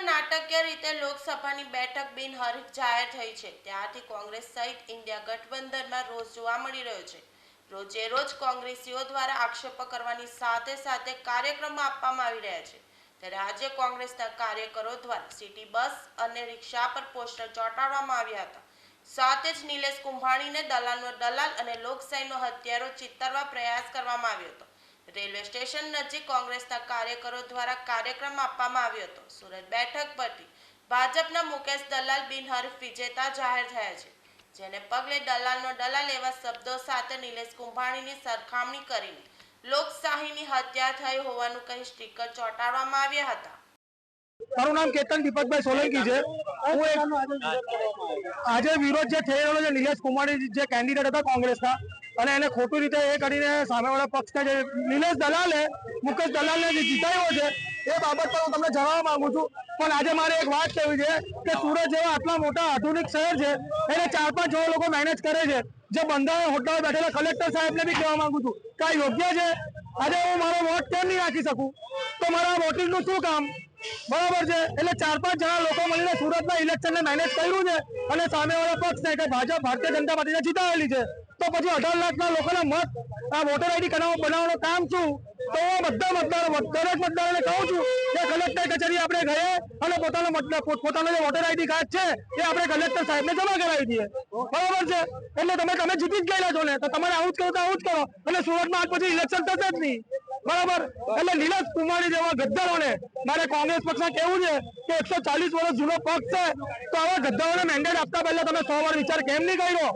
સુરતમાં નાટકીય રીતે લોકસભાની બેઠક બિનહરીફ જાહેર થઈ છે. ત્યારથી કોંગ્રેસ સહિત ઇન્ડિયા ગઠબંધનમાં રોષ જોવા મળી રહ્યો છે. રોજે રોજ કોંગ્રેસીઓ દ્વારા આક્ષેપો કરવાની સાથે સાથે કાર્યક્રમો આપવામાં આવી રહ્યા છે. ત્યારે આજે કોંગ્રેસના કાર્યકરો દ્વારા સિટી બસ અને રિક્ષા પર પોસ્ટર ચોંટાડવામાં આવ્યા હતા. સાથે જ નિલેશ કુંભાણીને દલાલનો દલાલ અને લોકશાહીનો હત્યારો ચિતરવા પ્રયાસ કરવામાં આવ્યો હતો. રેલવે સ્ટેશન નજીક કોંગ્રેસના કાર્યકરો દ્વારા કાર્યક્રમ આપવામાં આવ્યો હતો. સુરત બેઠક પરથી ભાજપના મુકેશ દલાલ બિનહરીફ વિજેતા જાહેર થયા છે, જેને પગલે દલાલનો દલાલ એવા શબ્દો સાથે નિલેશ કુંભાણીની સરખામણી કરીને લોકશાહીની હત્યા થઈ હોવાનું કહી સ્ટીકર ચોંટાડવામાં આવ્યા હતા. મારું નામ કેતન દીપકભાઈ સોલંકી છે. હું આજે વિરોધ જે થઈ રહ્યો છે નિલેશ કુમારી જે કેન્ડિડેટ હતા કોંગ્રેસના અને એને ખોટી રીતે એ કરીને સામેવાળા પક્ષના જે નિલેશ દલાલે, મુકેશ દલાલને જે જીતાયો છે, એ બાબત પર હું તમને જણાવવા માંગુ છું. પણ આજે મારે એક વાત કહેવી છે કે સુરત જેવા આટલા મોટા આધુનિક શહેર છે, એને ચાર પાંચ જેવા લોકો મેનેજ કરે છે. જે બંધારણ હોટલ બેઠેલા કલેક્ટર સાહેબને બી કહેવા માંગુ છું કે આ યોગ્ય છે? આજે હું મારો વોટ કેમ નહીં રાખી શકું? તો મારા વોટિંગનું શું કામ? બરાબર છે? એટલે ચાર પાંચ જણા લોકો મળીને સુરતના ઇલેક્શનને મેનેજ કર્યું છે અને સામેવાળા પક્ષને કે ભાજપ, ભારતીય જનતા પાર્ટીને જીતાવેલી છે. તો પછી અઢાર લાખના લોકોના મત, આ વોટર આઈડી બનાવવાનું કામ શું? તો બધા મતદારો, દરેક મતદારોને કહું છું કે કલેક્ટર કચેરી આપણે ગયે અને પોતાનો પોતાનો જે વોટર આઈડી કાર્ડ છે, એ આપણે કલેક્ટર સાહેબને જમા કરાવી દઈએ. બરાબર છે? એટલે તમે તમે જીતી જ ગયેલા છો ને, તો તમારે આવું જ કરો તો આવું જ કરો. અને સુરતમાં આજ પછી ઇલેક્શન થશે જ નહીં. બરાબર? એટલે નીલજ કુમારી જેવા ગદ્દારોને, મારે કોંગ્રેસ પક્ષના કેવું છે કે એકસો ચાલીસ વર્ષ જૂનો પક્ષ છે, તો આવા ગદ્દારોને મેન્ડેટ આપતા પહેલા તમે સો વાર વિચાર કેમ નહીં કર્યો?